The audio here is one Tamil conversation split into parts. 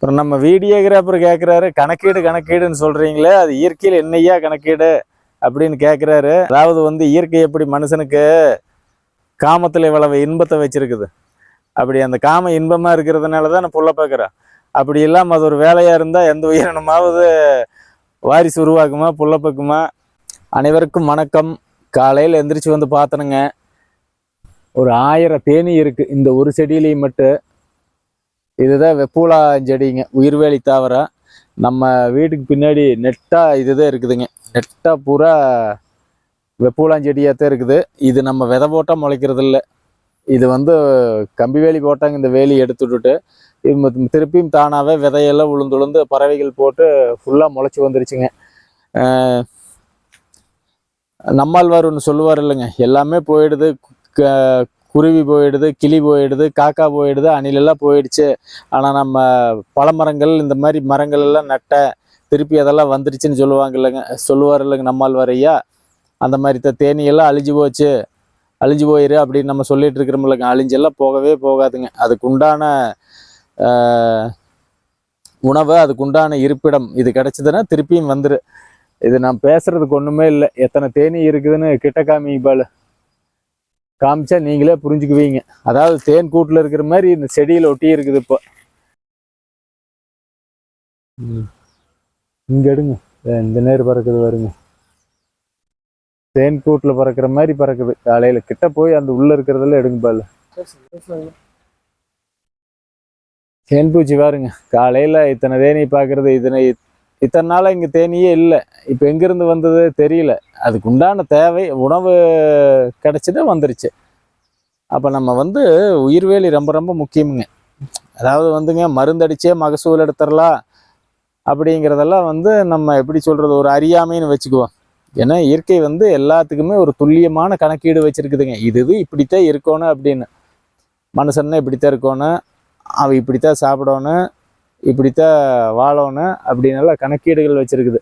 அப்புறம் நம்ம வீடியோகிராஃபர் கேட்குறாரு கணக்கீடு கணக்கீடுன்னு சொல்கிறீங்களே அது இயற்கையில் என்னையா கணக்கீடு? அப்படின்னு கேட்குறாரு அதாவது வந்து இயற்கை எப்படி மனுஷனுக்கு காமத்தில் இவ்வளவு இன்பத்தை வச்சுருக்குது. அப்படி அந்த காம இன்பமாக இருக்கிறதுனால தான் நான் புள்ள பார்க்குறேன் அப்படி இல்லாமல் அது ஒரு வேலையாக இருந்தால் எந்த உயிரினமாவது வாரிசு உருவாக்குமா புள்ள பார்க்குமா அனைவருக்கும் வணக்கம். காலையில் எந்திரிச்சு வந்து பார்த்தனுங்க. ஒரு ஆயிரம் தேனி இருக்குது இந்த ஒரு செடியிலையும் மட்டும் இதுதான் வெப்பூலா செடிங்க உயிர்வேலி தாவரம். நம்ம வீட்டுக்கு பின்னாடி நெட்டாக இதுதான் இருக்குதுங்க. நெட்டாக பூரா வெப்பூலாஞ்செடியாக தான் இருக்குது. இது நம்ம விதை போட்டால் முளைக்கிறது இல்லை இது வந்து கம்பி வேலி போட்டாங்க இந்த வேலி எடுத்து விட்டுட்டு. இது திருப்பியும் தானாகவே விதையெல்லாம் உளுந்து உளுந்து பறவைகள் போட்டு ஃபுல்லாக முளைச்சி வந்துருச்சுங்க. அஹ் நம்மாழ்வார் ஒன்று சொல்லுவார் இல்லைங்க. எல்லாமே போயிடுது. குருவி போயிடுது கிளி போயிடுது காக்கா போயிடுது அணிலெல்லாம் போயிடுச்சு. ஆனால் நம்ம பழமரங்கள் இந்த மாதிரி மரங்கள் எல்லாம் நட்ட திருப்பி அதெல்லாம் வந்துருச்சுன்னு சொல்லுவாங்க இல்லைங்க சொல்லுவார் இல்லைங்க நம்மால் வரையா அந்த மாதிரி த- தேனியெல்லாம் அழிஞ்சு போச்சு. அழிஞ்சு போயிரு அப்படின்னு நம்ம சொல்லிட்டு இருக்கிறோம் இல்லைங்க அழிஞ்செல்லாம் போகவே போகாதுங்க. அதுக்கு உண்டான உணவு அதுக்கு உண்டான இருப்பிடம் இது கிடைச்சதுன்னா திருப்பியும் வந்துரு. இது நான் பேசுறதுக்கு ஒண்ணுமே இல்லை. எத்தனை தேனி இருக்குதுன்னு கிட்ட காமிங்க பாலு காமிச்சா நீங்களே புரிஞ்சுக்குவீங்க. அதாவது தேன் கூட்டுல இருக்கிற மாதிரி இந்த செடியில ஒட்டி இருக்குது இப்போ. இங்கே இங்க எடுங்க. இந்த- நேர் பறக்குது வருங்க தேன் கூட்டுல பறக்கிற மாதிரி பறக்குது. காலையில கிட்ட போய் அந்த உள்ள இருக்கிறதெல்லாம் எடுங்க பாலு தேன் பூச்சி பாருங்க. காலையில இத்தனை தேனி பார்க்கறது இத்தனை இத்தனை நாளாக இங்கே தேனியே இல்லை. இப்போ எங்கேருந்து வந்தது தெரியல. அதுக்கு உண்டான தேவை உணவு கிடச்சிட்டு வந்துருச்சு. அப்போ நம்ம வந்து உயிர்வேலி ரொம்ப ரொம்ப முக்கியமுங்க. அதாவது வந்துங்க மருந்தடிச்சே மகசூல் எடுத்துடலாம் அப்படிங்கிறதெல்லாம் வந்து நம்ம எப்படி சொல்கிறது ஒரு அறியாமைன்னு வச்சுக்குவோம். ஏன்னா இயற்கை வந்து எல்லாத்துக்குமே ஒரு துல்லியமான கணக்கீடு வச்சிருக்குதுங்க. இது இது இப்படித்தான் இருக்கணும் அப்படின்னு. மனுஷன்னா இப்படித்தான் இருக்கணும். அவன் இப்படித்தான் சாப்பிடணும். இப்படித்தான் வாழணும் அப்படின்னெல்லாம் கணக்கீடுகள் வச்சுருக்குது.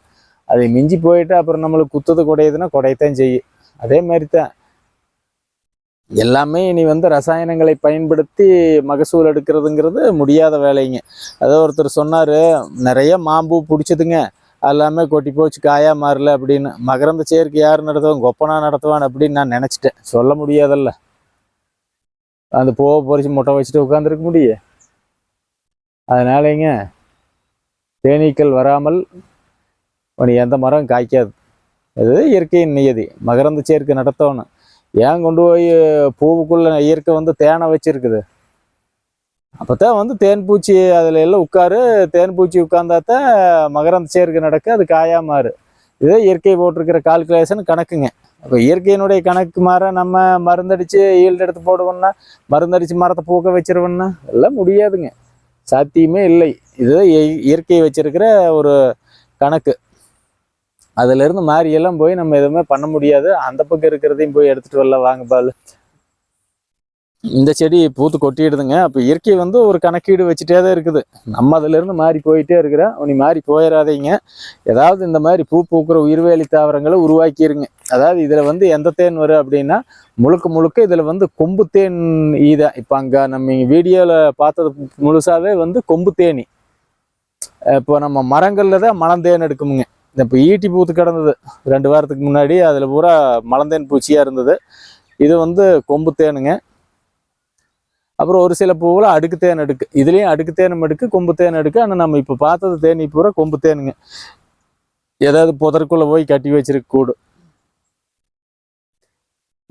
அதை மிஞ்சி போயிட்டு அப்புறம் நம்மளுக்கு குத்துது குடையுதுன்னா குடையத்தான் செய்யும். அதே மாதிரி தான் எல்லாமே இனி வந்து ரசாயனங்களை பயன்படுத்தி மகசூல் எடுக்கிறதுங்கிறது முடியாத வேலைங்க. அதோ ஒருத்தர் சொன்னார் நிறைய மாம்பூ பிடிச்சதுங்க. எல்லாமே கொட்டி போச்சு காயா மாறல அப்படின்னு. மகரந்த சேர்க்கை யார் நடத்துவான் கொப்பனா நடத்துவான் அப்படின்னு நான் நினச்சிட்டேன். சொல்ல முடியாதல்ல. அந்த போக பொறிச்சு முட்டை வச்சுட்டு உட்காந்துருக்க முடியும் அதனாலங்க தேனீக்கள் வராமல் உனி எந்த மரம் காய்க்காது. அது இயற்கையின் நியதி. மகரந்த சேர்க்கை நடத்தணும். ஏன் கொண்டு போய் பூவுக்குள்ள இயற்கை வந்து தேனை வச்சிருக்குது? அப்போத்தான் வந்து தேன் பூச்சி அதில் எல்லாம் உட்காரு. தேன் பூச்சி உட்கார்ந்தாத்தான் மகரந்த சேர்க்கை நடக்க அது காயா மாறு. இதே இயற்கை போட்டிருக்கிற கால்குலேஷன் கணக்குங்க. அப்போ இயற்கையினுடைய கணக்கு மாற நம்ம மருந்தடிச்சு ஈல்டு எடுத்து போடுவோம்னா மருந்தடித்து மரத்தை பூக்க வச்சிருவோம்னா எல்லாம் முடியாதுங்க. சாத்தியமே இல்லை. இதுதான் இயற்கை வச்சிருக்கிற ஒரு கணக்கு. அதுல இருந்து போய் நம்ம எதுவுமே பண்ண முடியாது. அந்த பக்கம் இருக்கிறதையும் போய் எடுத்துட்டு வரல வாங்க பால். இந்த செடி பூத்து கொட்டிடுதுங்க. அப்போ இயற்கை வந்து ஒரு கணக்கீடு வச்சுட்டே தான் இருக்குது. நம்ம அதிலிருந்து மாறி போயிட்டே இருக்கிறோம் நீ மாறி போயிடாதீங்க ஏதாவது இந்த மாதிரி பூ பூக்கிற உயிர்வேலி தாவரங்களை உருவாக்கிடுங்க அதாவது இதில் வந்து எந்த தேன் வரும் அப்படின்னா முழுக்க முழுக்க இதில் வந்து கொம்பு தேன் ஈதான் இப்போ அங்கே நம்ம வீடியோவில் பார்த்தது முழுசாவே வந்து கொம்பு தேனி. இப்போ நம்ம மரங்களில் தான் மலந்தேன் எடுக்குமுங்க. இப்போ ஈட்டி பூத்து கிடந்தது. ரெண்டு வாரத்துக்கு முன்னாடி அதில் பூரா மலந்தேன் பூச்சியாக இருந்தது. இது வந்து கொம்பு தேனுங்க. அப்புறம் ஒரு சில பூவில் அடுக்கு தேன் அடுக்கு. இதுலேயும் அடுக்கு தேனும் அடுக்கு கொம்பு தேன் அடுக்கு. ஆனால் நம்ம இப்போ பார்த்தது தேனி பூரா கொம்பு தேனுங்க. ஏதாவது புதற்குள்ளே போய் கட்டி வச்சிருக்க கூடு.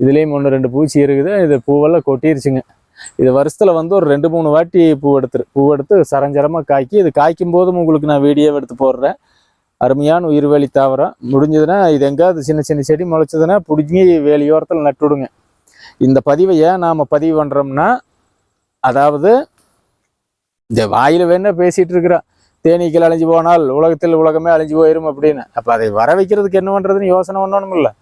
இதுலேயும் ஒன்று ரெண்டு பூச்சி இருக்குது. இது பூவெல்லாம் கொட்டிருச்சுங்க. இது வருஷத்தில் வந்து ஒரு ரெண்டு மூணு வாட்டி பூ எடுத்துரு பூ எடுத்து சரஞ்சரமாக காய்க்கி இது காய்க்கும் போதும் உங்களுக்கு நான் வீடியோ எடுத்து போடுறேன். அருமையான உயிர்வேலி தாவரம். முடிஞ்சதுன்னா இது எங்கேயாவது சின்ன சின்ன செடி முளைச்சதுன்னா பிடிச்சி வேலியோரத்தில் நட்டுவிடுங்க இந்த பதிவை ஏன் நாம் பதிவு பண்ணுறோம்னா அதாவது இந்த வாயில வேணா பேசிட்டு இருக்கிறான் தேனீக்கள் அழிஞ்சு போனால் உலகத்தில் உலகமே அழிஞ்சு போயிரும் அப்படின்னு. அப்போ அதை வர வைக்கிறதுக்கு என்ன பண்ணுறதுன்னு யோசனை பண்ணணும் இல்லை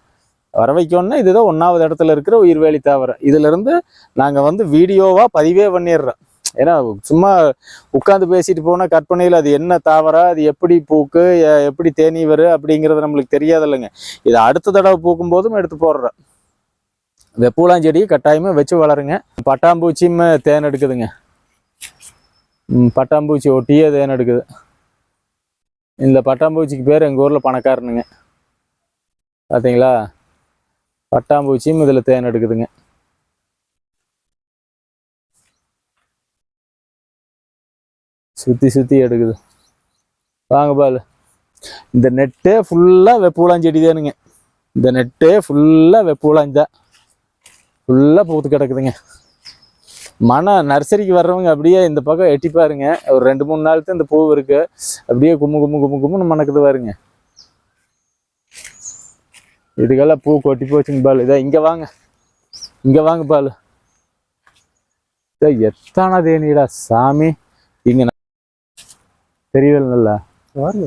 வர வைக்கணும்னா இதுதான் ஒன்றாவது இடத்துல இருக்கிற உயிர்வேலி தாவரம் இதுலேருந்து நாங்கள் வந்து வீடியோவாக பதிவே பண்ணிடுறோம். ஏன்னா சும்மா உட்காந்து பேசிட்டு போனால் கற்பனையில் அது என்ன தாவரம் அது எப்படி பூக்கு எப்படி தேனி வரும் அப்படிங்கிறது நம்மளுக்கு தெரியாதில்லைங்க. இதை அடுத்த தடவை பூக்கும் போதும் எடுத்து போடுறோம். வெப்பூலாஞ்செடி கட்டாயமாக வச்சு வளருங்க. பட்டாம்பூச்சியும் தேன் எடுக்குதுங்க. ம், பட்டாம்பூச்சி ஒட்டியே தேன் எடுக்குது. இந்த பட்டாம்பூச்சிக்கு பேர் எங்கள் ஊரில் பணக்காரனுங்க. பார்த்தீங்களா பட்டாம்பூச்சியும் இதில் தேன் எடுக்குதுங்க. சுற்றி சுற்றி எடுக்குது. வாங்க பால். இந்த நெட்டே ஃபுல்லாக வெப்பூலாஞ்செடி தானுங்க. இந்த நெட்டே ஃபுல்லாக வெப்பூலாஞ்சி தான் ஃபுல்லாக பூத்து கிடக்குதுங்க. மன நர்சரிக்கு வர்றவங்க அப்படியே இந்த பக்கம் எட்டி பாருங்க. ஒரு ரெண்டு மூணு நாள் தான் இந்த பூ இருக்கு. அப்படியே கும்மு கும்மு கும்மு கும்முன்னு மணக்குது பாருங்க. இதுக்கெல்லாம் பூ கொட்டி போச்சுங்க பால். இதோ இங்க வாங்க. இங்க வாங்க பால். இதோ எத்தனை தேனிடா சாமி. இங்க தெரியல நல்லா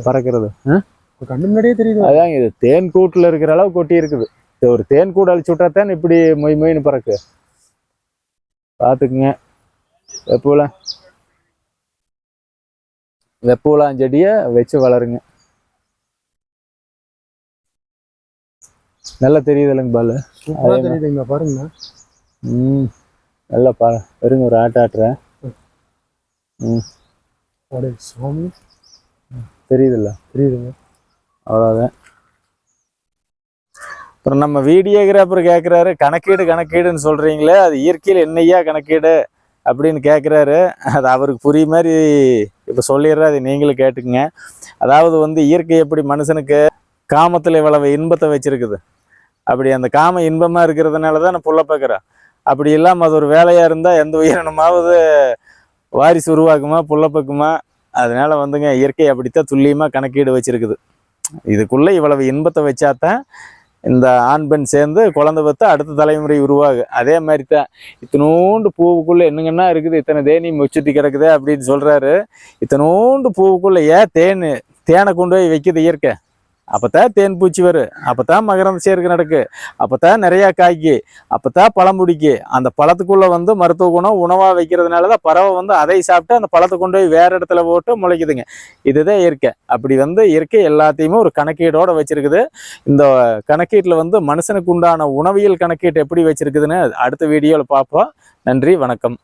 பறக்கிறது. கண்ணு முன்னாடியே தெரியுது? அதாங்க இது தேன் கூட்டுல இருக்கிற அளவு கொட்டி இருக்குது ஒரு தேன் கூடு அழிச்சு விட்டாத்தான் இப்படி மொய் மொயின்னு பறக்கு. பார்த்துக்குங்க வெப்பூல வெப்பூலான் செடியை வச்சு வளருங்க. நல்லா தெரியுது இல்லைங்க பாலு. சூப்பரா தெரியுதுங்க பாருங்க. ம். நல்லா பா இருங்க ஒரு ஆட்ட ஆட்டுறேன். அடே சாமி. தெரியுதுல்ல. தெரியுதுங்க. அவ்வளோதான் அப்புறம் நம்ம வீடியோகிராஃபர் கேட்குறாரு கணக்கீடு கணக்கீடுன்னு சொல்கிறீங்களே அது இயற்கையில் என்னையா கணக்கீடு? அப்படின்னு கேட்குறாரு அது அவருக்கு புரிய மாதிரி இப்போ சொல்லிடுறேன் அது நீங்களும் கேட்டுக்குங்க. அதாவது வந்து இயற்கை எப்படி மனுஷனுக்கு காமத்தில் இவ்வளவு இன்பத்தை வச்சிருக்குது? அப்படி அந்த காம இன்பமாக இருக்கிறதுனால தான் நான் புள்ள பார்க்குறேன் அப்படி இல்லாமல் அது ஒரு வேலையாக இருந்தால் எந்த உயிரினமாவது வாரிசு உருவாக்குமா புள்ளப்பக்குமா அதனால வந்துங்க இயற்கை அப்படித்தான் துல்லியமாக கணக்கீடு வச்சுருக்குது. இதுக்குள்ளே இவ்வளவு இன்பத்தை வச்சாதான் இந்த ஆண் பெண் சேர்ந்து குழந்தை பெற்று அடுத்த தலைமுறை உருவாகு. அதே மாதிரி தான் இத்தனோண்டு பூவுக்குள்ளே என்னங்கன்னா இருக்குது? இத்தனை தேனி முச்சுத்தி கிடக்குது அப்படின்னு சொல்கிறாரு இத்தனோண்டு பூவுக்குள்ளே ஏன் தேன் தேனை கொண்டு போய் வைக்குது இயற்கை? அப்போத்தான் தேன் பூச்சி வரும். அப்பதான் மகரந்த சேர்க்கை நடக்கு. அப்பதான் நிறையா காய்க்கு. அப்பதான் பழம் பிடிக்கு. அந்த பழத்துக்குள்ளே வந்து மருத்துவ குணம் உணவாக வைக்கிறதுனால தான் பறவை வந்து அதை சாப்பிட்டு அந்த பழத்தை கொண்டு போய் வேறு இடத்துல போட்டு முளைக்குதுங்க. இதுதான் இயற்கை. அப்படி வந்து இயற்கை எல்லாத்தையுமே ஒரு கணக்கீடோடு வச்சுருக்குது. இந்த கணக்கீட்டில் வந்து மனுஷனுக்கு உண்டான உணவியல் கணக்கீட்டு எப்படி வச்சுருக்குதுன்னு அடுத்த வீடியோவில் பார்ப்போம். நன்றி வணக்கம்.